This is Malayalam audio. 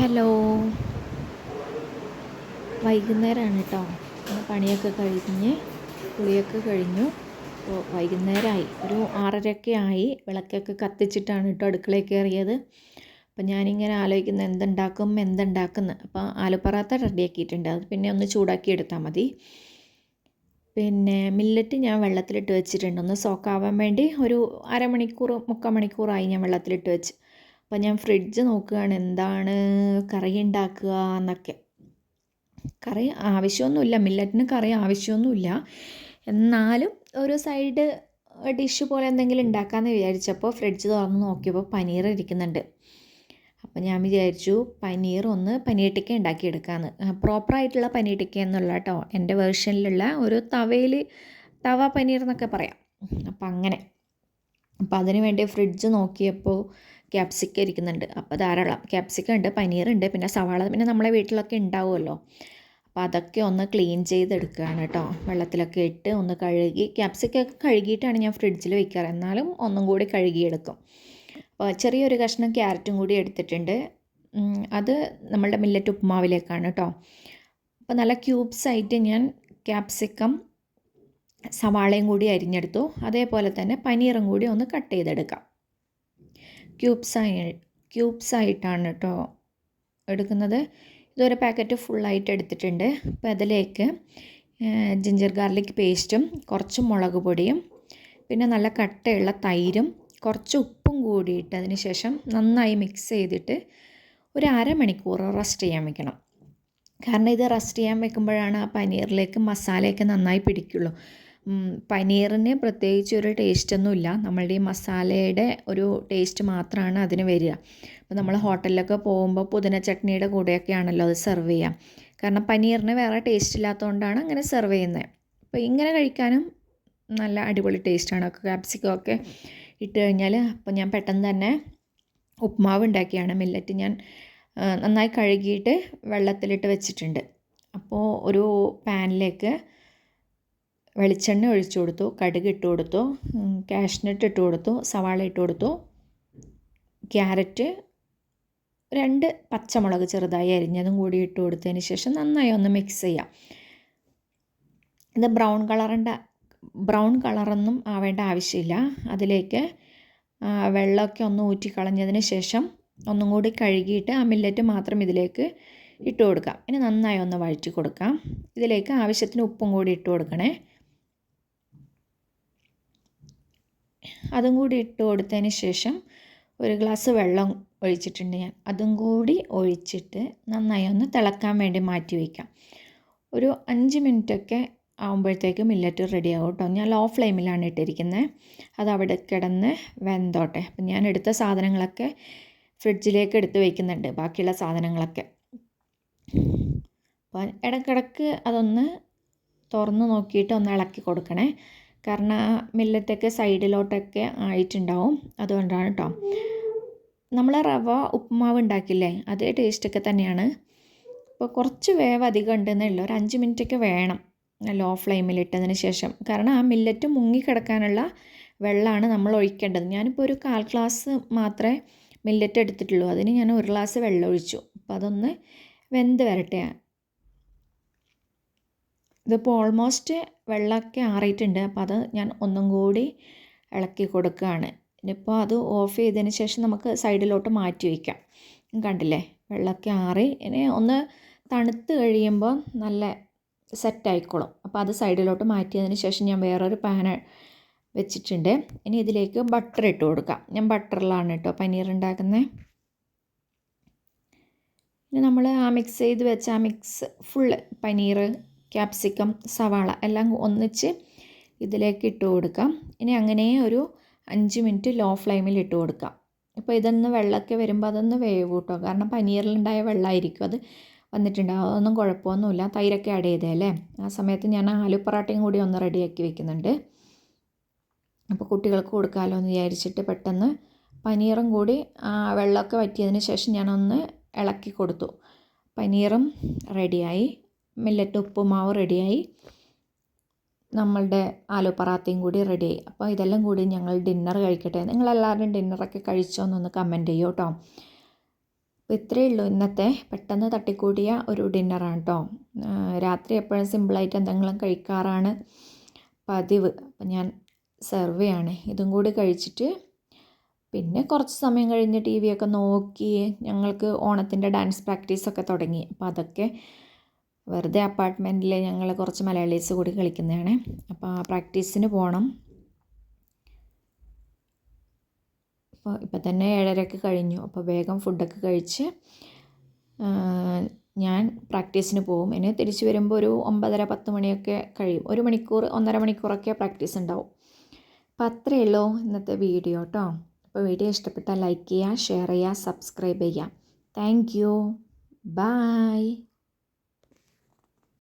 ഹലോ. വൈകുന്നേരമാണ് കേട്ടോ ഇന്ന് പണിയൊക്കെ കഴിഞ്ഞ് കുളിയൊക്കെ കഴിഞ്ഞു. അപ്പോൾ വൈകുന്നേരമായി ഒരു ആറരയൊക്കെ ആയി. വിളക്കൊക്കെ കത്തിച്ചിട്ടാണ് കേട്ടോ അടുക്കളയിൽ കയറിയത്. അപ്പോൾ ഞാനിങ്ങനെ ആലോചിക്കുന്നത് എന്തുണ്ടാക്കും എന്തുണ്ടാക്കുന്നു. അപ്പോൾ ആലുപറാത്ത റെഡിയാക്കിയിട്ടുണ്ട്. അത് പിന്നെ ഒന്ന് ചൂടാക്കി എടുത്താൽ മതി. പിന്നെ മില്ലറ്റ് ഞാൻ വെള്ളത്തിലിട്ട് വെച്ചിട്ടുണ്ട്. ഒന്ന് സോക്കാവാൻ വേണ്ടി ഒരു അരമണിക്കൂർ മുക്കാൽ മണിക്കൂറായി ഞാൻ വെള്ളത്തിലിട്ട് വെച്ച്. അപ്പോൾ ഞാൻ ഫ്രിഡ്ജ് നോക്കുകയാണ് എന്താണ് കറി ഉണ്ടാക്കുക എന്നൊക്കെ. കറി ആവശ്യമൊന്നുമില്ല മില്ലറ്റിന് കറി ആവശ്യമൊന്നുമില്ല എന്നാലും ഒരു സൈഡ് ഡിഷ് പോലെ എന്തെങ്കിലും ഉണ്ടാക്കാമെന്ന് വിചാരിച്ചപ്പോൾ ഫ്രിഡ്ജ് തുറന്ന് നോക്കിയപ്പോൾ പനീർ ഇരിക്കുന്നുണ്ട്. അപ്പോൾ ഞാൻ വിചാരിച്ചു പനീർ ഒന്ന് പനീർ ടിക്ക ഉണ്ടാക്കിയെടുക്കാമെന്ന് പ്രോപ്പറായിട്ടുള്ള പനീർ ടിക്ക എന്നുള്ള കേട്ടോ എന്റെ വേർഷനിലുള്ള ഒരു തവയിൽ തവ പനീർ എന്നൊക്കെ പറയാം. അപ്പം അങ്ങനെ. അപ്പം അതിന് വേണ്ടി ഫ്രിഡ്ജ് നോക്കിയപ്പോൾ ക്യാപ്സിക്കം ഇരിക്കുന്നുണ്ട്. അപ്പോൾ ധാരാളം ക്യാപ്സിക്കം ഉണ്ട് പനീറുണ്ട് പിന്നെ സവാള പിന്നെ നമ്മളെ വീട്ടിലൊക്കെ ഉണ്ടാവുമല്ലോ അപ്പോൾ അതൊക്കെ ഒന്ന് ക്ലീൻ ചെയ്തെടുക്കുകയാണ് കേട്ടോ വെള്ളത്തിലൊക്കെ ഇട്ട് ഒന്ന് കഴുകി ക്യാപ്സിക്കൊക്കെ കഴുകിയിട്ടാണ് ഞാൻ ഫ്രിഡ്ജിൽ വെക്കാറ്. എന്നാലും ഒന്നും കൂടി കഴുകിയെടുക്കും. അപ്പോൾ ചെറിയൊരു കഷ്ണം ക്യാരറ്റും കൂടി എടുത്തിട്ടുണ്ട്. അത് നമ്മളുടെ മില്ലറ്റ് ഉപ്പുമാവിലേക്കാണ് കേട്ടോ അപ്പോൾ നല്ല ക്യൂബ്സ് ആയിട്ട് ഞാൻ ക്യാപ്സിക്കം സവാളയും കൂടി അരിഞ്ഞെടുത്തു. അതേപോലെ തന്നെ പനീറും കൂടി ഒന്ന് കട്ട് ചെയ്തെടുക്കാം. ക്യൂബ്സായി ക്യൂബ്സായിട്ടാണ് കേട്ടോ എടുക്കുന്നത്. ഇതൊരു പാക്കറ്റ് ഫുള്ളായിട്ട് എടുത്തിട്ടുണ്ട്. അപ്പോൾ അതിലേക്ക് ജിഞ്ചർ ഗാർലിക് പേസ്റ്റും കുറച്ച് മുളക് പൊടിയും പിന്നെ നല്ല കട്ടയുള്ള തൈരും കുറച്ച് ഉപ്പും കൂടിയിട്ട് അതിന് ശേഷം നന്നായി മിക്സ് ചെയ്തിട്ട് ഒരു അരമണിക്കൂർ റെസ്റ്റ് ചെയ്യാൻ വെക്കണം. കാരണം ഇത് റെസ്റ്റ് ചെയ്യാൻ വെക്കുമ്പോഴാണ് ആ പനീറിലേക്ക് മസാലയൊക്കെ നന്നായി പിടിക്കുള്ളൂ. പനീറിന് പ്രത്യേകിച്ച് ഒരു ടേസ്റ്റൊന്നുമില്ല നമ്മളുടെ ഈ മസാലയുടെ ഒരു ടേസ്റ്റ് മാത്രമാണ് അതിന് വരിക. അപ്പോൾ നമ്മൾ ഹോട്ടലിലൊക്കെ പോകുമ്പോൾ പുതിന ചട്നിയുടെ കൂടെയൊക്കെയാണല്ലോ അത് സെർവ് ചെയ്യുക കാരണം പനീറിന് വേറെ ടേസ്റ്റ് ഇല്ലാത്തതുകൊണ്ടാണ് അങ്ങനെ സെർവ് ചെയ്യുന്നത് അപ്പോൾ ഇങ്ങനെ കഴിക്കാനും നല്ല അടിപൊളി ടേസ്റ്റാണ് ക്യാപ്സിക്കം ഒക്കെ ഇട്ട് കഴിഞ്ഞാൽ അപ്പോൾ ഞാൻ പെട്ടെന്ന് തന്നെ ഉപ്മാവ് ഉണ്ടാക്കിയാണ്. മില്ലറ്റ് ഞാൻ നന്നായി കഴുകിയിട്ട് വെള്ളത്തിലിട്ട് വെച്ചിട്ടുണ്ട്. അപ്പോൾ ഒരു പാനിലേക്ക് വെളിച്ചെണ്ണ ഒഴിച്ചു കൊടുത്തു കടുക് ഇട്ട് കൊടുത്തു കാഷ്നട്ട് ഇട്ട് കൊടുത്തു സവാള ഇട്ട് കൊടുത്തു ക്യാരറ്റ് രണ്ട് പച്ചമുളക് ചെറുതായി അരിഞ്ഞതും കൂടി ഇട്ട് കൊടുത്തതിന് ശേഷം നന്നായി ഒന്ന് മിക്സ് ചെയ്യാം. ഇത് ബ്രൗൺ കളറിന്റെ ബ്രൗൺ കളറൊന്നും ആവേണ്ട ആവശ്യമില്ല. അതിലേക്ക് വെള്ളമൊക്കെ ഒന്ന് ഊറ്റിക്കളഞ്ഞതിന് ശേഷം ഒന്നും കൂടി കഴുകിയിട്ട് ആ മില്ലറ്റ് മാത്രം ഇതിലേക്ക് ഇട്ട് കൊടുക്കാം. ഇനി നന്നായി ഒന്ന് വഴറ്റി കൊടുക്കാം. ഇതിലേക്ക് ആവശ്യത്തിന് ഉപ്പും കൂടി ഇട്ട് കൊടുക്കണേ. അതും കൂടി ഇട്ട് കൊടുത്തതിന് ശേഷം ഒരു ഗ്ലാസ് വെള്ളം ഒഴിച്ചിട്ടുണ്ട് ഞാൻ. അതും കൂടി ഒഴിച്ചിട്ട് നന്നായി ഒന്ന് തിളക്കാൻ വേണ്ടി മാറ്റി വയ്ക്കാം. ഒരു അഞ്ച് മിനിറ്റൊക്കെ ആകുമ്പോഴത്തേക്ക് മില്ലറ്റ് റെഡി ആകും കേട്ടോ. ഞാൻ ലോ ഫ്ലെയിമിലാണ് ഇട്ടിരിക്കുന്നത് അത് അവിടെ കിടന്ന് വെന്തോട്ടെ. അപ്പം ഞാൻ എടുത്ത സാധനങ്ങളൊക്കെ ഫ്രിഡ്ജിലേക്ക് എടുത്ത് വയ്ക്കുന്നുണ്ട്. ബാക്കിയുള്ള സാധനങ്ങളൊക്കെ. അപ്പോൾ ഇടക്കിടക്ക് അതൊന്ന് തുറന്ന് നോക്കിയിട്ട് ഒന്ന് ഇളക്കി കൊടുക്കണേ. കാരണം ആ മില്ലറ്റൊക്കെ സൈഡിലോട്ടൊക്കെ ആയിട്ടുണ്ടാവും. അതുകൊണ്ടാണ് കേട്ടോ നമ്മൾ റവ ഉപ്പുമാവ് ഉണ്ടാക്കില്ലേ? അതേ ടേസ്റ്റൊക്കെ തന്നെയാണ്. അപ്പോൾ കുറച്ച് വേവ് അധികം ഉണ്ടെന്നേ ഉള്ളൂ. ഒരു അഞ്ച് മിനിറ്റൊക്കെ വേണം. ലോ ഫ്ലെയിമിൽ ഇട്ടതിന് ശേഷം. കാരണം ആ മില്ലറ്റ് മുങ്ങിക്കിടക്കാനുള്ള വെള്ളമാണ് നമ്മൾ ഒഴിക്കേണ്ടത്. ഞാനിപ്പോൾ ഒരു കാൽ ഗ്ലാസ് മാത്രമേ മില്ലറ്റ് എടുത്തിട്ടുള്ളൂ. അതിന് ഞാൻ ഒരു ഗ്ലാസ് വെള്ളം ഒഴിച്ചു അപ്പോൾ അതൊന്ന് വെന്ത് വരട്ടെ. ഇതിപ്പോൾ ഓൾമോസ്റ്റ് വെള്ളമൊക്കെ ആറിയിട്ടുണ്ട്. അപ്പോൾ അത് ഞാൻ ഒന്നും കൂടി ഇളക്കി കൊടുക്കുകയാണ്. ഇനിയിപ്പോൾ അത് ഓഫ് ചെയ്തതിന് ശേഷം നമുക്ക് സൈഡിലോട്ട് മാറ്റി വയ്ക്കാം. കണ്ടില്ലേ? വെള്ളമൊക്കെ ആറി. ഇനി ഒന്ന് തണുത്ത് കഴിയുമ്പോൾ നല്ല സെറ്റ് ആയിക്കോളും. അപ്പോൾ അത് സൈഡിലോട്ട് മാറ്റിയതിന് ശേഷം ഞാൻ വേറൊരു പാൻ വെച്ചിട്ടുണ്ട്. ഇനി ഇതിലേക്ക് ബട്ടർ ഇട്ട് കൊടുക്കാം. ഞാൻ ബട്ടറിലാണ് കേട്ടോ പനീർ ഉണ്ടാക്കുന്നത് ഇനി നമ്മൾ ആ മിക്സ് ചെയ്ത് വെച്ച ആ മിക്സ് ഫുള്ള് പനീർ ക്യാപ്സിക്കം സവാള എല്ലാം ഒന്നിച്ച് ഇതിലേക്ക് ഇട്ട് കൊടുക്കാം. ഇനി അങ്ങനെ ഒരു അഞ്ച് മിനിറ്റ് ലോ ഫ്ലെയിമിൽ ഇട്ട് കൊടുക്കാം. ഇപ്പോൾ ഇതൊന്ന് വെള്ളമൊക്കെ വരുമ്പോൾ അതൊന്ന് വേവ് കേട്ടോ. കാരണം പനീറിലുണ്ടായ വെള്ളമായിരിക്കും അത് വന്നിട്ടുണ്ടാവും അതൊന്നും കുഴപ്പമൊന്നുമില്ല. തൈരൊക്കെ ആഡ് ചെയ്തതല്ലേ ആ സമയത്ത് ഞാൻ ആലു പൊറാട്ടയും കൂടി ഒന്ന് റെഡിയാക്കി വെക്കുന്നുണ്ട്. അപ്പോൾ കുട്ടികൾക്ക് കൊടുക്കാമല്ലോ എന്ന് വിചാരിച്ചിട്ട് പെട്ടെന്ന് പനീറും കൂടി വെള്ളമൊക്കെ വറ്റിയതിന് ശേഷം ഞാനൊന്ന് ഇളക്കി കൊടുത്തു. പനീറും റെഡിയായി മില്ലറ്റ് ഉപ്പുമാവ് റെഡിയായി. നമ്മളുടെ ആലു പറാത്തയും കൂടി റെഡിയായി അപ്പോൾ ഇതെല്ലാം കൂടി ഞങ്ങൾ ഡിന്നർ കഴിക്കട്ടെ. നിങ്ങളെല്ലാവരും ഡിന്നറൊക്കെ കഴിച്ചോ എന്നൊന്ന് കമന്റ് ചെയ്യൂ കേട്ടോ. അപ്പോൾ ഇത്രയേ ഉള്ളൂ. ഇന്നത്തെ പെട്ടെന്ന് തട്ടിക്കൂടിയ ഒരു ഡിന്നറാണ് കേട്ടോ. രാത്രി എപ്പോഴും സിമ്പിളായിട്ട് എന്തെങ്കിലും കഴിക്കാറാണ് പതിവ്. അപ്പം ഞാൻ സെർവ് ചെയ്യാണ്. ഇതും കൂടി കഴിച്ചിട്ട് പിന്നെ കുറച്ച് സമയം കഴിഞ്ഞ് ടി വി ഒക്കെ നോക്കി ഞങ്ങൾക്ക് ഓണത്തിന്റെ ഡാൻസ് പ്രാക്ടീസൊക്കെ തുടങ്ങി. അപ്പോൾ അതൊക്കെ വെറുതെ അപ്പാർട്ട്മെന്റിൽ ഞങ്ങൾ കുറച്ച് മലയാളീസ് കൂടി കളിക്കുന്നതാണ്. അപ്പോൾ ആ പ്രാക്ടീസിന് പോകണം അപ്പോൾ ഇപ്പം തന്നെ ഏഴരക്ക് കഴിഞ്ഞു. അപ്പോൾ വേഗം ഫുഡൊക്കെ കഴിച്ച് ഞാൻ പ്രാക്ടീസിന് പോകും ഇനി തിരിച്ച് വരുമ്പോൾ ഒരു ഒമ്പതര പത്ത് മണിയൊക്കെ കഴിയും. ഒരു മണിക്കൂർ ഒന്നര മണിക്കൂറൊക്കെ പ്രാക്ടീസ് ഉണ്ടാവും. അപ്പം അത്രയേ ഉള്ളൂ ഇന്നത്തെ വീഡിയോ കേട്ടോ അപ്പോൾ വീഡിയോ ഇഷ്ടപ്പെട്ടാൽ ലൈക്ക് ചെയ്യുക ഷെയർ ചെയ്യുക സബ്സ്ക്രൈബ് ചെയ്യുക താങ്ക് യു. ബായ്.